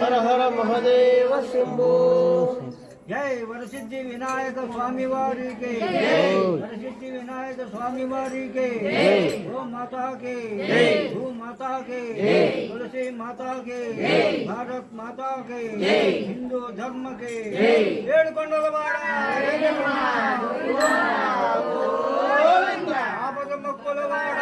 హర హర మహదేవ శంభో. జై వరసిద్ధి వినాయక స్వామి వారికి. వరసిద్ధి వినాయక స్వామి వారికి. ఓ మాతా కే భూ మాతా కే తులసి మాతా కే భారత్ మాతా కే హిందూ ధర్మ కే ఏడుకొండల వాడ. ఆపద మొక్కల వాడ.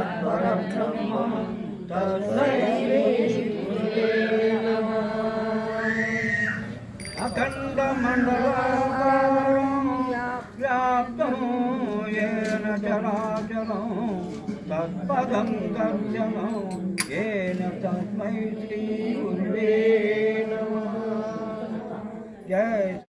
అఖండ మండలాకారం వ్యాప్తం ఏన చరాచరం తత్పదం దర్శనం ఏన తస్మై శ్రీ గురువే